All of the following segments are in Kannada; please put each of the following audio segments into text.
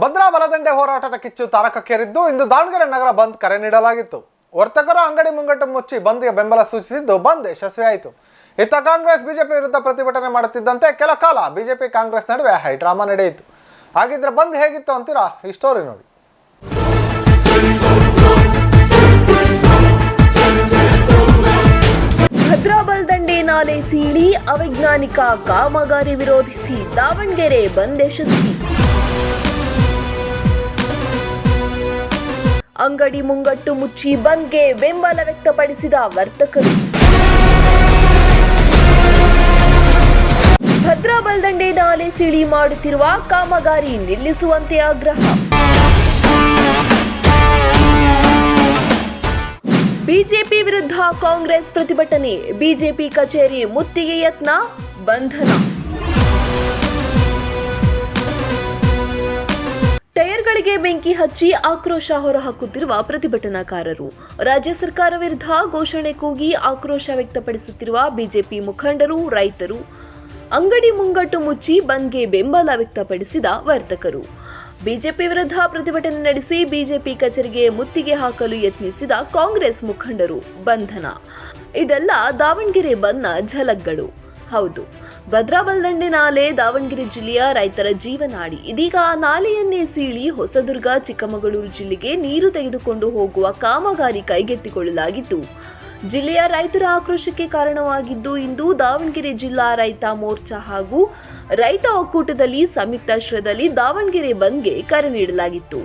ಭದ್ರಾ ಬಲದಂಡೆ ಹೋರಾಟದ ಕಿಚ್ಚು ತಾರಕಕ್ಕೇರಿದ್ದು ಇಂದು ದಾವಣಗೆರೆ ನಗರ ಬಂದ್ ಕರೆ ನೀಡಲಾಗಿತ್ತು. ವರ್ತಕರು ಅಂಗಡಿ ಮುಂಗಟ್ಟು ಮುಚ್ಚಿ ಬಂದ್ಗೆ ಬೆಂಬಲ ಸೂಚಿಸಿದ್ದು ಬಂದ್ ಯಶಸ್ವಿಯಾಯಿತು ಇತ್ತ ಕಾಂಗ್ರೆಸ್, ಬಿಜೆಪಿ ವಿರುದ್ಧ ಪ್ರತಿಭಟನೆ ಮಾಡುತ್ತಿದ್ದಂತೆ ಕೆಲ ಕಾಲ ಬಿಜೆಪಿ ಕಾಂಗ್ರೆಸ್ ನಡುವೆ ಹೈಡ್ರಾಮಾ ನಡೆಯಿತು. ಹಾಗಿದ್ರೆ ಬಂದ್ ಹೇಗಿತ್ತು ಅಂತೀರಾ? ಈ ಸ್ಟೋರಿ ನೋಡಿ. ಭದ್ರಾ ಬಲ್ದಂಡೆ ನಾಲೆ ಸೀಳಿ, ಅವೈಜ್ಞಾನಿಕ ಕಾಮಗಾರಿ ವಿರೋಧಿಸಿ ದಾವಣಗೆರೆ ಬಂದ್ ಯಶಸ್ವಿ. ಅಂಗಡಿ ಮುಂಗಟ್ಟು ಮುಚ್ಚಿ ಬಂದ್ಗೆ ಬೆಂಬಲ ವ್ಯಕ್ತಪಡಿಸಿದ ವರ್ತಕರು. ಭದ್ರಾ ಬಲ್ದಂಡೆ ನಾಲೆ ಸಿಳಿ ಮಾಡುತ್ತಿರುವ ಕಾಮಗಾರಿ ನಿಲ್ಲಿಸುವಂತೆ ಆಗ್ರಹ. ಬಿಜೆಪಿ ವಿರುದ್ಧ ಕಾಂಗ್ರೆಸ್ ಪ್ರತಿಭಟನೆ, ಬಿಜೆಪಿ ಕಚೇರಿ ಮುತ್ತಿಗೆ ಯತ್ನ, ಬಂಧನ. ಬೆಂಕಿ ಹಚ್ಚಿ ಆಕ್ರೋಶ ಹೊರಹಾಕುತ್ತಿರುವ ಪ್ರತಿಭಟನಾಕಾರರು. ರಾಜ್ಯ ಸರ್ಕಾರ ವಿರುದ್ಧ ಘೋಷಣೆ ಕೂಗಿ ಆಕ್ರೋಶ ವ್ಯಕ್ತಪಡಿಸುತ್ತಿರುವ ಬಿಜೆಪಿ ಮುಖಂಡರು, ರೈತರು. ಅಂಗಡಿ ಮುಂಗಟ್ಟು ಮುಚ್ಚಿ ಬಂದ್ಗೆ ಬೆಂಬಲ ವ್ಯಕ್ತಪಡಿಸಿದ ವರ್ತಕರು. ಬಿಜೆಪಿ ವಿರುದ್ಧ ಪ್ರತಿಭಟನೆ ನಡೆಸಿ ಬಿಜೆಪಿ ಕಚೇರಿಗೆ ಮುತ್ತಿಗೆ ಹಾಕಲು ಯತ್ನಿಸಿದ ಕಾಂಗ್ರೆಸ್ ಮುಖಂಡರು ಬಂಧನ. ಇದೆಲ್ಲ ದಾವಣಗೆರೆ ಬಂದ್ನ ಝಲಕ್ಗಳು. ಹೌದು. ಭದ್ರಾ ನಾಲೆ ದಾವಣಗೆರೆ ಜಿಲ್ಲೆಯ ರೈತರ ಜೀವನಾಡಿ ಇದೀಗ ಆ ನಾಲೆಯನ್ನೇ ಸೀಳಿ ಹೊಸದುರ್ಗ, ಚಿಕ್ಕಮಗಳೂರು ಜಿಲ್ಲೆಗೆ ನೀರು ತೆಗೆದುಕೊಂಡು ಹೋಗುವ ಕಾಮಗಾರಿ ಕೈಗೆತ್ತಿಕೊಳ್ಳಲಾಗಿತ್ತು. ಜಿಲ್ಲೆಯ ರೈತರ ಆಕ್ರೋಶಕ್ಕೆ ಕಾರಣವಾಗಿದ್ದು, ಇಂದು ದಾವಣಗೆರೆ ಜಿಲ್ಲಾ ರೈತ ಮೋರ್ಚಾ ಹಾಗೂ ರೈತ ಒಕ್ಕೂಟದಲ್ಲಿ ಸಂಯುಕ್ತಾಶ್ರಯದಲ್ಲಿ ದಾವಣಗೆರೆ ಬಂದ್ಗೆ ಕರೆ ನೀಡಲಾಗಿತ್ತು.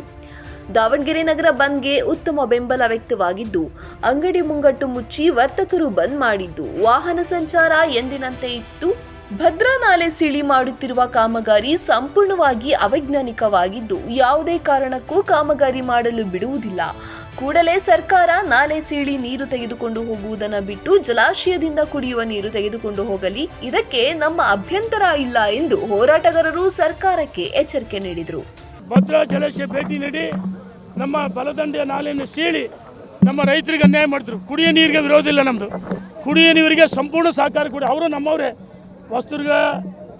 ದಾವಣಗೆರೆ ನಗರ ಬಂದ್ಗೆ ಉತ್ತಮ ಬೆಂಬಲ ವ್ಯಕ್ತವಾಗಿದ್ದು, ಅಂಗಡಿ ಮುಂಗಟ್ಟು ಮುಚ್ಚಿ ವರ್ತಕರು ಬಂದ್ ಮಾಡಿದ್ದು. ವಾಹನ ಸಂಚಾರ ಎಂದಿನಂತೆ ಇತ್ತು. ಭದ್ರಾ ನಾಲೆ ಸಿಳಿ ಮಾಡುತ್ತಿರುವ ಕಾಮಗಾರಿ ಸಂಪೂರ್ಣವಾಗಿ ಅವೈಜ್ಞಾನಿಕವಾಗಿದ್ದು, ಯಾವುದೇ ಕಾರಣಕ್ಕೂ ಕಾಮಗಾರಿ ಮಾಡಲು ಬಿಡುವುದಿಲ್ಲ. ಕೂಡಲೇ ಸರ್ಕಾರ ನಾಲೆ ಸೀಳಿ ನೀರು ತೆಗೆದುಕೊಂಡು ಹೋಗುವುದನ್ನು ಬಿಟ್ಟು ಜಲಾಶಯದಿಂದ ಕುಡಿಯುವ ನೀರು ತೆಗೆದುಕೊಂಡು ಹೋಗಲಿ, ಇದಕ್ಕೆ ನಮ್ಮ ಅಭ್ಯಂತರ ಇಲ್ಲ ಎಂದು ಹೋರಾಟಗಾರರು ಸರ್ಕಾರಕ್ಕೆ ಎಚ್ಚರಿಕೆ ನೀಡಿದರು. ಭದ್ರಾ ಜಲಾಶಯ ಭೇಟಿ ನೀಡಿ ನಮ್ಮ ಬಲದಂಡೆಯ ನಾಲೆಯನ್ನು ಸೀಳಿ ನಮ್ಮ ರೈತರಿಗೆ ಅನ್ಯಾಯ ಮಾಡಿದ್ರು. ಕುಡಿಯೋ ನೀರಿಗೆ ವಿರೋಧ ಇಲ್ಲ ನಮ್ಮದು ಕುಡಿಯೋ ನೀರಿಗೆ ಸಂಪೂರ್ಣ ಸಹಕಾರ ಕೊಡಿ. ಅವರು ನಮ್ಮವರೇ. ಹೊಸದುರ್ಗ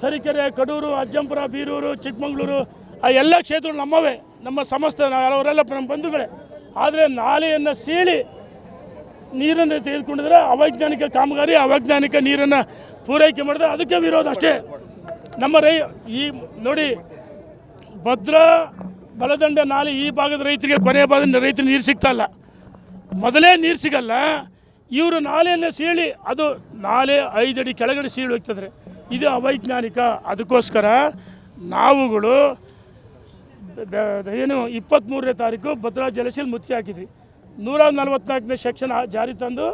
ತರೀಕೆರೆ, ಕಡೂರು, ಅಜ್ಜಂಪುರ, ಬೀರೂರು, ಚಿಕ್ಕಮಗಳೂರು, ಆ ಎಲ್ಲ ಕ್ಷೇತ್ರಗಳು ನಮ್ಮವೇ. ನಮ್ಮ ಸಮಸ್ತ ಅವರೆಲ್ಲ ನಮ್ಮ ಬಂಧುಗಳೇ. ಆದರೆ ನಾಲೆಯನ್ನು ಸೀಳಿ ನೀರನ್ನು ತೆಗೆದುಕೊಂಡಿದ್ರೆ ಅವೈಜ್ಞಾನಿಕ ಕಾಮಗಾರಿ, ಅವೈಜ್ಞಾನಿಕ ನೀರನ್ನು ಪೂರೈಕೆ ಮಾಡಿದ್ರೆ ಅದಕ್ಕೆ ವಿರೋಧ ಅಷ್ಟೇ. ನಮ್ಮ ರೈ, ಈ ನೋಡಿ, ಭದ್ರಾ ಬಲದಂಡೆ ನಾಲೆ ಈ ಭಾಗದ ರೈತರಿಗೆ ಕೊನೆಯ ಭಾಗದ ರೈತರಿಗೆ ನೀರು ಸಿಗ್ತಾ ಇಲ್ಲ. ಮೊದಲೇ ನೀರು ಸಿಗಲ್ಲ. ಇವರು ನಾಲೆಯನ್ನು ಸೀಳಿ, ಅದು ನಾಲೆ ಐದಡಿ ಕೆಳಗಡೆ ಸೀಳು ಹೋಗ್ತದ್ರೆ. ಇದು ಅವೈಜ್ಞಾನಿಕ. ಅದಕ್ಕೋಸ್ಕರ ನಾವುಗಳು ಏನು ಇಪ್ಪತ್ತ್ಮೂರನೇ ತಾರೀಕು ಭದ್ರಾ ಜಲಶೀಲ್ ಮುತ್ತಿ ಹಾಕಿದ್ವಿ. ನೂರ ನಲವತ್ನಾಲ್ಕನೇ ಸೆಕ್ಷನ್ ಜಾರಿ ತಂದು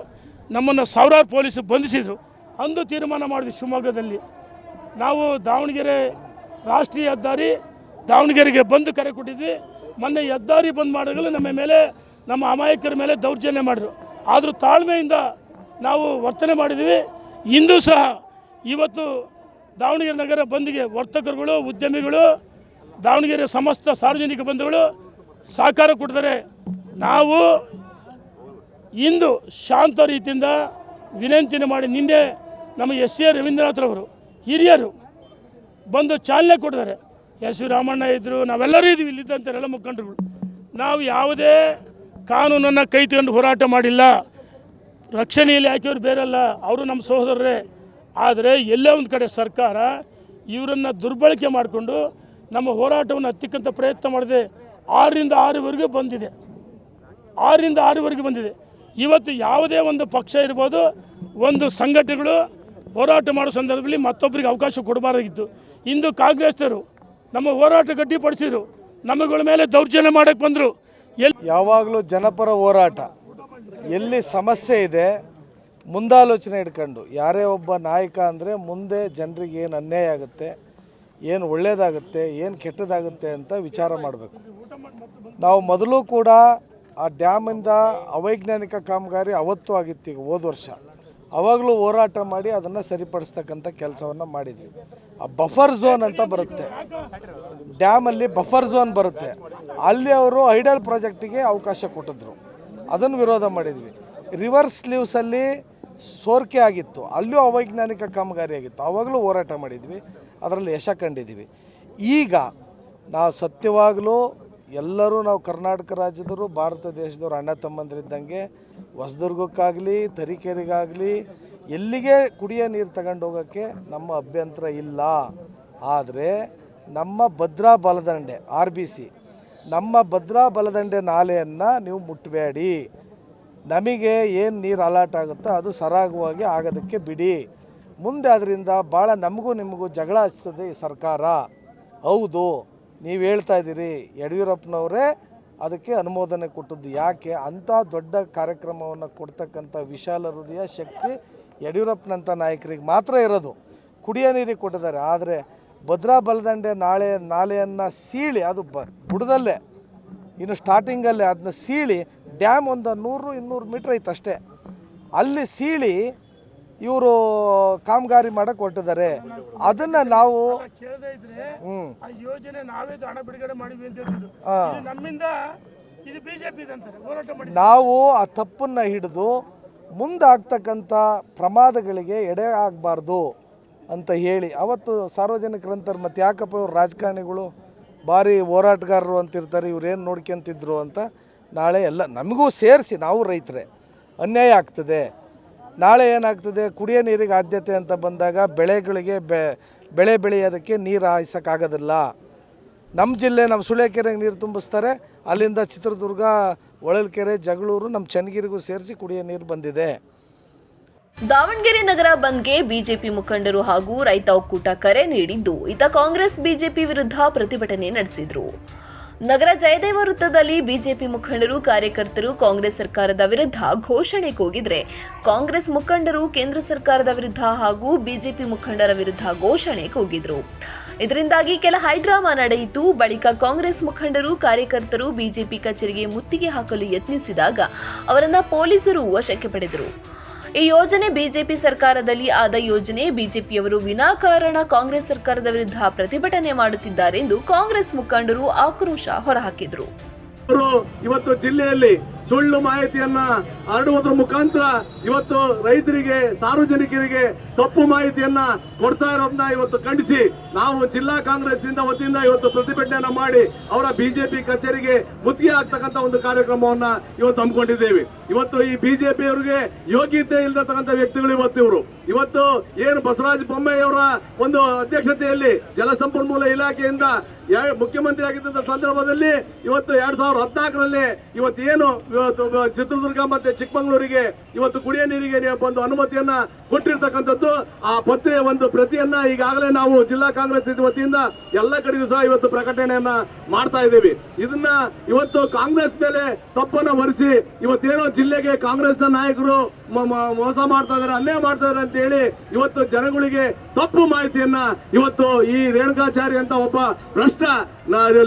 ನಮ್ಮನ್ನು ಸಾವಿರಾರು ಪೊಲೀಸರು ಬಂಧಿಸಿದರು. ಅಂದು ತೀರ್ಮಾನ ಮಾಡಿದ್ವಿ ಶಿವಮೊಗ್ಗದಲ್ಲಿ. ನಾವು ದಾವಣಗೆರೆ ರಾಷ್ಟ್ರೀಯ ಹೆದ್ದಾರಿ ದಾವಣಗೆರೆಗೆ ಬಂದು ಕರೆ ಕೊಟ್ಟಿದ್ವಿ. ಮೊನ್ನೆ ಹೆದ್ದಾರಿ ಬಂದ್ ಮಾಡಿದಾಗಲೂ ನಮ್ಮ ಮೇಲೆ, ನಮ್ಮ ಅಮಾಯಕರ ಮೇಲೆ ದೌರ್ಜನ್ಯ ಮಾಡಿದ್ರು. ಆದರೂ ತಾಳ್ಮೆಯಿಂದ ನಾವು ವರ್ತನೆ ಮಾಡಿದ್ದೀವಿ. ಇಂದು ಸಹ ಇವತ್ತು ದಾವಣಗೆರೆ ನಗರ ಬಂದಿಗೆ ವರ್ತಕರುಗಳು, ಉದ್ಯಮಿಗಳು, ದಾವಣಗೆರೆ ಸಮಸ್ತ ಸಾರ್ವಜನಿಕ ಬಂಧುಗಳು ಸಹಕಾರ ಕೊಡ್ತಾರೆ ನಾವು ಇಂದು ಶಾಂತ ರೀತಿಯಿಂದ ವಿನಂತಿನ ಮಾಡಿ ನಿನ್ನೆ ನಮ್ಮ ಎಸ್ ಎ ರವೀಂದ್ರನಾಥ್ರವರು ಹಿರಿಯರು ಬಂದು ಚಾಲನೆ ಕೊಟ್ಟಿದ್ದಾರೆ. ಎಸ್ ವಿ ರಾಮಣ್ಣ ಇದ್ದರು ನಾವೆಲ್ಲರೂ ಇದ್ದೀವಿ ಇಲ್ಲಿದ್ದಂಥವರೆಲ್ಲ ಮುಖಂಡರುಗಳು. ನಾವು ಯಾವುದೇ ಕಾನೂನನ್ನು ಕೈ ತಗೊಂಡು ಹೋರಾಟ ಮಾಡಿಲ್ಲ. ರಕ್ಷಣೆಯಲ್ಲಿ ಹಾಕಿಯವ್ರು ಬೇರೆಲ್ಲ, ಅವರು ನಮ್ಮ ಸಹೋದರರೇ. ಆದರೆ ಎಲ್ಲೇ ಒಂದು ಕಡೆ ಸರ್ಕಾರ ಇವರನ್ನು ದುರ್ಬಳಕೆ ಮಾಡಿಕೊಂಡು ನಮ್ಮ ಹೋರಾಟವನ್ನು ಹತ್ತಿಕ್ಕಂಥ ಪ್ರಯತ್ನ ಮಾಡಿದೆ. ಆರರಿಂದ ಆರುವರೆಗೂ ಬಂದಿದೆ. ಆರರಿಂದ ಆರುವರೆಗೆ ಬಂದಿದೆ. ಇವತ್ತು ಯಾವುದೇ ಒಂದು ಪಕ್ಷ ಇರ್ಬೋದು, ಒಂದು ಸಂಘಟನೆಗಳು ಹೋರಾಟ ಮಾಡೋ ಸಂದರ್ಭದಲ್ಲಿ ಮತ್ತೊಬ್ಬರಿಗೆ ಅವಕಾಶ ಕೊಡಬಾರ್ದಾಗಿತ್ತು. ಇಂದು ಕಾಂಗ್ರೆಸ್ನವರು ನಮ್ಮ ಹೋರಾಟ ಗಟ್ಟಿಪಡಿಸಿದರು. ನಮಗಳ ಮೇಲೆ ದೌರ್ಜನ್ಯ ಮಾಡೋಕ್ಕೆ ಬಂದರು. ಯಾವಾಗಲೂ ಜನಪರ ಹೋರಾಟ. ಎಲ್ಲಿ ಸಮಸ್ಯೆ ಇದೆ, ಮುಂದಾಲೋಚನೆ ಇಟ್ಕೊಂಡು ಯಾರೇ ಒಬ್ಬ ನಾಯಕ ಅಂದರೆ ಮುಂದೆ ಜನರಿಗೆ ಏನು ಅನ್ಯಾಯ ಆಗುತ್ತೆ, ಏನು ಒಳ್ಳೆಯದಾಗುತ್ತೆ ಏನು ಕೆಟ್ಟದಾಗುತ್ತೆ ಅಂತ ವಿಚಾರ ಮಾಡಬೇಕು. ನಾವು ಮೊದಲು ಕೂಡ ಆ ಡ್ಯಾಮಿಂದ ಅವೈಜ್ಞಾನಿಕ ಕಾಮಗಾರಿ ಅವತ್ತು ಆಗಿತ್ತು ಈಗ ಹೋದ ವರ್ಷ. ಅವಾಗಲೂ ಹೋರಾಟ ಮಾಡಿ ಅದನ್ನು ಸರಿಪಡಿಸ್ತಕ್ಕಂಥ ಕೆಲಸವನ್ನು ಮಾಡಿದ್ವಿ. ಆ ಬಫರ್ ಝೋನ್ ಅಂತ ಬರುತ್ತೆ. ಡ್ಯಾಮಲ್ಲಿ ಬಫರ್ ಝೋನ್ ಬರುತ್ತೆ. ಅಲ್ಲಿ ಅವರು ಐಡಲ್ ಪ್ರಾಜೆಕ್ಟಿಗೆ ಅವಕಾಶ ಕೊಟ್ಟಿದ್ರು. ಅದನ್ನು ವಿರೋಧ ಮಾಡಿದ್ವಿ. ರಿವರ್ಸ್ ಲೀವ್ಸಲ್ಲಿ ಸೋರಿಕೆ ಆಗಿತ್ತು. ಅಲ್ಲೂ ಅವೈಜ್ಞಾನಿಕ ಕಾಮಗಾರಿ ಆಗಿತ್ತು. ಅವಾಗಲೂ ಹೋರಾಟ ಮಾಡಿದ್ವಿ. ಅದರಲ್ಲಿ ಯಶ ಕಂಡಿದ್ದೀವಿ ಈಗ ನಾವು ಸತ್ಯವಾಗಲೂ ಎಲ್ಲರೂ ನಾವು ಕರ್ನಾಟಕ ರಾಜ್ಯದವರು, ಭಾರತ ದೇಶದವರು ಅಣ್ಣ ತಮ್ಮಂದಿರಿದ್ದಂಗೆ ಹೊಸದುರ್ಗಕ್ಕಾಗಲಿ, ತರೀಕೆರೆಗಾಗಲಿ, ಎಲ್ಲಿಗೆ ಕುಡಿಯೋ ನೀರು ತಗೊಂಡು ಹೋಗೋಕ್ಕೆ ನಮ್ಮ ಅಭ್ಯಂತರ ಇಲ್ಲ. ಆದರೆ ನಮ್ಮ ಭದ್ರಾ ಬಲದಂಡೆ, ಆರ್ ಬಿ ಸಿ, ನಮ್ಮ ಭದ್ರಾ ಬಲದಂಡೆ ನಾಲೆಯನ್ನು ನೀವು ಮುಟ್ಟಬೇಡಿ ನಮಗೆ ಏನು ನೀರು ಅಲಾಟ್ ಆಗುತ್ತೋ ಅದು ಸರಾಗವಾಗಿ ಆಗೋದಕ್ಕೆ ಬಿಡಿ. ಮುಂದೆ ಅದರಿಂದ ಭಾಳ ನಮಗೂ ನಿಮಗೂ ಜಗಳ ಹಚ್ತದೆ ಈ ಸರ್ಕಾರ. ಹೌದು. ನೀವು ಹೇಳ್ತಾ ಇದ್ದೀರಿ, ಯಡಿಯೂರಪ್ಪನವರೇ ಅದಕ್ಕೆ ಅನುಮೋದನೆ ಕೊಟ್ಟದ್ದು ಯಾಕೆ? ಅಂಥ ದೊಡ್ಡ ಕಾರ್ಯಕ್ರಮವನ್ನು ಕೊಡ್ತಕ್ಕಂಥ ವಿಶಾಲ ಹೃದಯ ಶಕ್ತಿ ಯಡಿಯೂರಪ್ಪನಂಥ ನಾಯಕರಿಗೆ ಮಾತ್ರ ಇರೋದು. ಕುಡಿಯೋ ನೀರಿಗೆ ಕೊಟ್ಟಿದ್ದಾರೆ. ಆದರೆ ಭದ್ರಾ ಬಲದಂಡೆ ನಾಳೆ ನಾಲೆಯನ್ನು ಸೀಳಿ, ಅದು ಬ ಬುಡದಲ್ಲೇ, ಇನ್ನು ಸ್ಟಾರ್ಟಿಂಗಲ್ಲೇ ಅದನ್ನ ಸೀಳಿ, ಡ್ಯಾಮ್ ಒಂದು ನೂರು ಇನ್ನೂರು ಮೀಟ್ರ್ ಐತೆ ಅಷ್ಟೇ ಅಲ್ಲಿ ಸೀಳಿ ಇವರು ಕಾಮಗಾರಿ ಮಾಡಕ್ಕೆ ಹೊರಟಿದ್ದಾರೆ. ಅದನ್ನ ನಾವು ಹ್ಞೂ ಆ ಯೋಜನೆ ನಾವೇ ಹಣ ಬಿಡುಗಡೆ ಮಾಡಿದ್ವಿ ಅಂತ ಇದು ನಮ್ಮಿಂದ ಇದು ಬಿಜೆಪಿ ಅಂತಾರೆ ಹೋರಾಟ ಮಾಡಿ ನಾವು ಆ ತಪ್ಪನ್ನು ಹಿಡಿದು ಮುಂದಾಗ್ತಕ್ಕಂಥ ಪ್ರಮಾದಗಳಿಗೆ ಎಡೆ ಆಗಬಾರ್ದು ಅಂತ ಹೇಳಿ. ಅವತ್ತು ಸಾರ್ವಜನಿಕರು ಅಂತಾರೆ ಮತ್ತು ಯಾಕಪ್ಪ ಇವ್ರು ರಾಜಕಾರಣಿಗಳು ಭಾರಿ ಹೋರಾಟಗಾರರು ಅಂತಿರ್ತಾರೆ ಇವ್ರೇನು ನೋಡ್ಕೊಂತಿದ್ರು ಅಂತ ನಾಳೆ ಎಲ್ಲ ನಮಗೂ ಸೇರಿಸಿ ನಾವು ರೈತರೇ. ಅನ್ಯಾಯ ಆಗ್ತದೆ. ನಾಳೆ ಏನಾಗ್ತದೆ? ಕುಡಿಯೋ ನೀರಿಗೆ ಆದ್ಯತೆ ಅಂತ ಬಂದಾಗ ಬೆಳೆಗಳಿಗೆ ಬೆ, ಬೆಳೆ ಬೆಳೆಯೋದಕ್ಕೆ ನೀರು ಹಾಯಿಸೋಕ್ಕಾಗೋದಿಲ್ಲ. ನಮ್ಮ ಜಿಲ್ಲೆ, ನಮ್ಮ ಸುಳ್ಯಕೆರೆಗೆ ನೀರು ತುಂಬಿಸ್ತಾರೆ. ಅಲ್ಲಿಂದ ಚಿತ್ರದುರ್ಗ, ಹೊಳಲ್ಕೆರೆ, ಜಗಳೂರು ನಮ್ಮ ಚನ್ನಗಿರಿಗೂ ಸೇರಿಸಿ ಕುಡಿಯೋ ನೀರು ಬಂದಿದೆ. ದಾವಣಗೆರೆ ನಗರ ಬಂದ್ಗೆ ಬಿಜೆಪಿ ಮುಖಂಡರು ಹಾಗೂ ರೈತ ಒಕ್ಕೂಟ ಕರೆ ನೀಡಿದ್ದು, ಇತ ಕಾಂಗ್ರೆಸ್, ಬಿಜೆಪಿ ವಿರುದ್ಧ ಪ್ರತಿಭಟನೆ ನಡೆಸಿದ್ರು. ನಗರ ಜಯದೇವ ವೃತ್ತದಲ್ಲಿ ಬಿಜೆಪಿ ಮುಖಂಡರು, ಕಾರ್ಯಕರ್ತರು, ಕಾಂಗ್ರೆಸ್ ಸರ್ಕಾರದ ವಿರುದ್ಧ ಘೋಷಣೆ ಕೂಗಿದ್ರೆ ಕಾಂಗ್ರೆಸ್ ಮುಖಂಡರು ಕೇಂದ್ರ ಸರ್ಕಾರದ ವಿರುದ್ಧ ಹಾಗೂ ಬಿಜೆಪಿ ಮುಖಂಡರ ವಿರುದ್ಧ ಘೋಷಣೆ ಕೂಗಿದ್ರು. ಇದರಿಂದಾಗಿ ಕೆಲ ಹೈಡ್ರಾಮಾ ನಡೆಯಿತು. ಬಳಿಕ ಕಾಂಗ್ರೆಸ್ ಮುಖಂಡರು, ಕಾರ್ಯಕರ್ತರು ಬಿಜೆಪಿ ಕಚೇರಿಗೆ ಮುತ್ತಿಗೆ ಹಾಕಲು ಯತ್ನಿಸಿದಾಗ ಅವರನ್ನ ಪೊಲೀಸರು ವಶಕ್ಕೆ ಪಡೆದರು. ಈ ಯೋಜನೆ ಬಿಜೆಪಿ ಸರ್ಕಾರದಲ್ಲಿ ಆದ ಯೋಜನೆ, ಬಿಜೆಪಿಯವರು ವಿನಾಕಾರಣ ಕಾಂಗ್ರೆಸ್ ಸರ್ಕಾರದ ವಿರುದ್ಧ ಪ್ರತಿಭಟನೆ ಮಾಡುತ್ತಿದ್ದಾರೆಂದು ಕಾಂಗ್ರೆಸ್ ಮುಖಂಡರು ಆಕ್ರೋಶ ಹೊರಹಾಕಿದರು. ಇವತ್ತು ಜಿಲ್ಲೆಯಲ್ಲಿ ಸುಳ್ಳು ಮಾಹಿತಿಯನ್ನ ಹರಡುವುದರ ಮುಖಾಂತರ ಇವತ್ತು ರೈತರಿಗೆ, ಸಾರ್ವಜನಿಕರಿಗೆ ತಪ್ಪು ಮಾಹಿತಿಯನ್ನ ಕೊಡ್ತಾ ಇರೋದನ್ನ ಇವತ್ತು ಖಂಡಿಸಿ. ನಾವು ಜಿಲ್ಲಾ ಕಾಂಗ್ರೆಸ್ ಇಂದ ವತಿಯಿಂದ ಇವತ್ತು ಪ್ರತಿಭಟನೆಯನ್ನ ಮಾಡಿ ಅವರ ಬಿಜೆಪಿ ಕಚೇರಿಗೆ ಮುತ್ತಿಗೆ ಆಗ್ತಕ್ಕಂತ ಒಂದು ಕಾರ್ಯಕ್ರಮವನ್ನ ಇವತ್ತು ಹಮ್ಮಿಕೊಂಡಿದ್ದೇವೆ. ಇವತ್ತು ಈ ಬಿಜೆಪಿ ಅವರಿಗೆ ಯೋಗ್ಯತೆ ಇಲ್ಲದಕ್ಕಂಥ ವ್ಯಕ್ತಿಗಳು ಇವತ್ತು ಇವರು. ಇವತ್ತು ಏನು ಬಸವರಾಜ ಬೊಮ್ಮಾಯಿಯವರ ಒಂದು ಅಧ್ಯಕ್ಷತೆಯಲ್ಲಿ ಜಲಸಂಪನ್ಮೂಲ ಇಲಾಖೆಯಿಂದ ಮುಖ್ಯಮಂತ್ರಿ ಆಗಿದ್ದಂತ ಸಂದರ್ಭದಲ್ಲಿ ಇವತ್ತು ಎರಡ್ ಸಾವಿರದ ಹದಿನಾಲ್ಕರಲ್ಲಿ ಏನು ಚಿತ್ರದುರ್ಗ ಮತ್ತೆ ಚಿಕ್ಕಮಗಳೂರಿಗೆ ಇವತ್ತು ಕುಡಿಯ ನೀರಿಗೆ ಒಂದು ಅನುಮತಿಯನ್ನ ಕೊಟ್ಟಿರ್ತಕ್ಕಂಥದ್ದು, ಆ ಪತ್ರೆಯ ಒಂದು ಪ್ರತಿಯನ್ನ ಈಗಾಗಲೇ ನಾವು ಜಿಲ್ಲಾ ಕಾಂಗ್ರೆಸ್ ವತಿಯಿಂದ ಎಲ್ಲ ಕಡೆಗೂ ಸಹ ಇವತ್ತು ಪ್ರಕಟಣೆಯನ್ನ ಮಾಡ್ತಾ ಇದ್ದೀವಿ. ಇದನ್ನ ಇವತ್ತು ಕಾಂಗ್ರೆಸ್ ಮೇಲೆ ತಪ್ಪನ್ನ ಹೊರಿಸಿ ಇವತ್ತೇನೋ ಜಿಲ್ಲೆಗೆ ಕಾಂಗ್ರೆಸ್ನ ನಾಯಕರು ಮೋಸ ಮಾಡ್ತಾ ಇದಾರೆ, ಅನ್ಯಾಯ ಮಾಡ್ತಾ ಇದಾರೆ ಅಂತ ಹೇಳಿ ಇವತ್ತು ಜನಗಳಿಗೆ ತಪ್ಪು ಮಾಹಿತಿಯನ್ನ ಇವತ್ತು ಈ ರೇಣುಕಾಚಾರಿ ಅಂತ ಒಬ್ಬ ಭ್ರಷ್ಟ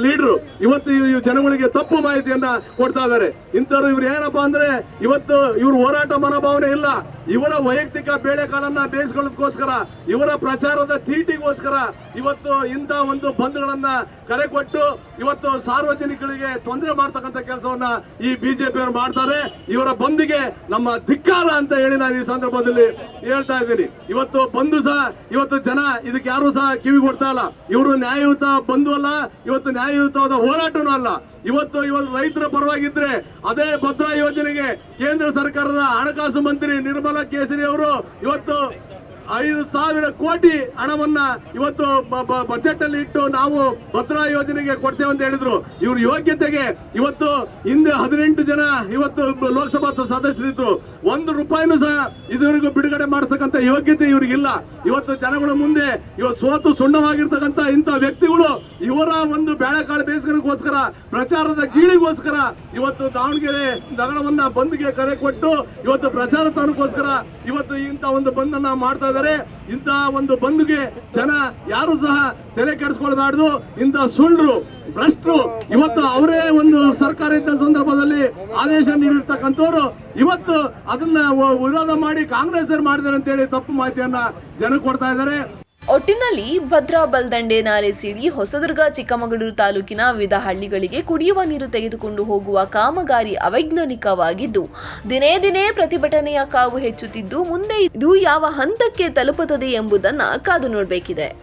ಲೀಡರ್ ಇವತ್ತು ಜನಗಳಿಗೆ ತಪ್ಪು ಮಾಹಿತಿಯನ್ನ ಕೊಡ್ತಾ ಇದ್ದಾರೆ. ಇಂಥವ್ರು ಇವ್ರು ಏನಪ್ಪಾ ಅಂದ್ರೆ ಇವತ್ತು ಇವ್ರ ಹೋರಾಟ ಮನೋಭಾವನೆ ಇಲ್ಲ. ಇವರ ವೈಯಕ್ತಿಕ ಬೇಳೆಕಾಳನ್ನ ಬೇಯಿಸ್ಕೊಳ್ಳೋದಕ್ಕೋಸ್ಕರ, ಇವರ ಪ್ರಚಾರದ ತೀಟಿಗೋಸ್ಕರ ಇವತ್ತು ಇಂಥ ಒಂದು ಬಂದ್ಗಳನ್ನ ಕರೆ ಕೊಟ್ಟು ಇವತ್ತು ಸಾರ್ವಜನಿಕರಿಗೆ ತೊಂದರೆ ಮಾಡ್ತಕ್ಕಂಥ ಕೆಲಸವನ್ನ ಈ ಬಿಜೆಪಿ ಅವರು ಮಾಡ್ತಾರೆ. ಇವರ ಬಂದಿಗೆ ನಮ್ಮ ಧಿಕ್ಕಾರ ಅಂತ ಹೇಳಿ ನಾನು ಈ ಸಂದರ್ಭದಲ್ಲಿ ಹೇಳ್ತಾ ಇದ್ದೀನಿ. ಇವತ್ತು ಬಂದು ಸಹ ಇವತ್ತು ಜನ ಇದಕ್ಕೆ ಯಾರು ಸಹ ಕಿವಿ ಕೊಡ್ತಾ ಇಲ್ಲ. ಇವರು ನ್ಯಾಯಯುತ ಬಂದು ಅಲ್ಲ ಇವತ್ತು ನ್ಯಾಯಯುತವಾದ ಹೋರಾಟನೂ ಅಲ್ಲ. ಇವತ್ತು ಇವತ್ತು ರೈತರ ಪರವಾಗಿದ್ರೆ ಅದೇ ಭದ್ರಾ ಯೋಜನೆಗೆ ಕೇಂದ್ರ ಸರ್ಕಾರದ ಹಣಕಾಸು ಮಂತ್ರಿ ನಿರ್ಮಲಾ ಕೇಸರಿ ಅವರು ಇವತ್ತು ಐದು ಸಾವಿರ ಕೋಟಿ ಹಣವನ್ನ ಇವತ್ತು ಬಜೆಟ್ ಅಲ್ಲಿ ಇಟ್ಟು ನಾವು ಭದ್ರಾ ಯೋಜನೆಗೆ ಕೊಡ್ತೇವೆ ಅಂತ ಹೇಳಿದ್ರು. ಇವ್ರ ಯೋಗ್ಯತೆಗೆ ಇವತ್ತು ಹಿಂದೆ ಹದಿನೆಂಟು ಜನ ಇವತ್ತು ಲೋಕಸಭಾ ಸದಸ್ಯರಿದ್ರು. ಒಂದು ರೂಪಾಯಿನೂ ಸಹ ಇದುವರೆಗೂ ಬಿಡುಗಡೆ ಮಾಡಿಸ್ತಕ್ಕಂಥ ಯೋಗ್ಯತೆ ಇವ್ರಿಗಿಲ್ಲ. ಇವತ್ತು ಜನಗಳ ಮುಂದೆ ಇವತ್ತು ಸೋತು ಸುಣ್ಣವಾಗಿರ್ತಕ್ಕಂಥ ಇಂಥ ವ್ಯಕ್ತಿಗಳು ಇವರ ಒಂದು ಬೇಳೆಕಾಳು ಬೇಸಿಗೆಗೋಸ್ಕರ, ಪ್ರಚಾರದ ಗೀಳಿಗೋಸ್ಕರ ಇವತ್ತು ದಾವಣಗೆರೆ ನಗರವನ್ನ ಬಂದ್ಗೆ ಕರೆ ಕೊಟ್ಟು ಇವತ್ತು ಪ್ರಚಾರ ತಾಣಕ್ಕೋಸ್ಕರ ಇವತ್ತು ಇಂಥ ಒಂದು ಬಂದನ್ನ ಮಾಡ್ತಾ ಇದ್ದಾರೆ ಇಂತಹ ಒಂದು ಬಂದ್ಗೆ ಜನ ಯಾರು ಸಹ ತಲೆ ಕೆಡಿಸ್ಕೊಳ್ಬಾರ್ದು. ಇಂತಹ ಸುಳ್ಳು ಭ್ರಷ್ಟರು, ಇವತ್ತು ಅವರೇ ಒಂದು ಸರ್ಕಾರ ಇದ್ದ ಸಂದರ್ಭದಲ್ಲಿ ಆದೇಶ ನೀಡಿರ್ತಕ್ಕಂಥವ್ರು ಇವತ್ತು ಅದನ್ನ ವಿರೋಧ ಮಾಡಿ ಕಾಂಗ್ರೆಸ್ ಮಾಡಿದ್ದಾರೆ ಅಂತೇಳಿ ತಪ್ಪು ಮಾಹಿತಿಯನ್ನ ಜನಕ್ಕೆ ಕೊಡ್ತಾ ಇದ್ದಾರೆ. ಒಟ್ಟಿನಲ್ಲಿ ಭದ್ರಾ ಬಲ್ದಂಡೆ ನಾಲೆ ಸಿಡಿ ಹೊಸದುರ್ಗ, ಚಿಕ್ಕಮಗಳೂರು ತಾಲೂಕಿನ ವಿವಿಧ ಹಳ್ಳಿಗಳಿಗೆ ಕುಡಿಯುವ ನೀರು ತೆಗೆದುಕೊಂಡು ಹೋಗುವ ಕಾಮಗಾರಿ ಅವೈಜ್ಞಾನಿಕವಾಗಿದ್ದು, ದಿನೇ ದಿನೇ ಪ್ರತಿಭಟನೆಯ ಕಾವು ಹೆಚ್ಚುತ್ತಿದ್ದು, ಮುಂದೆ ಇದು ಯಾವ ಹಂತಕ್ಕೆ ತಲುಪುತ್ತದೆ ಎಂಬುದನ್ನು ಕಾದು ನೋಡಬೇಕಿದೆ.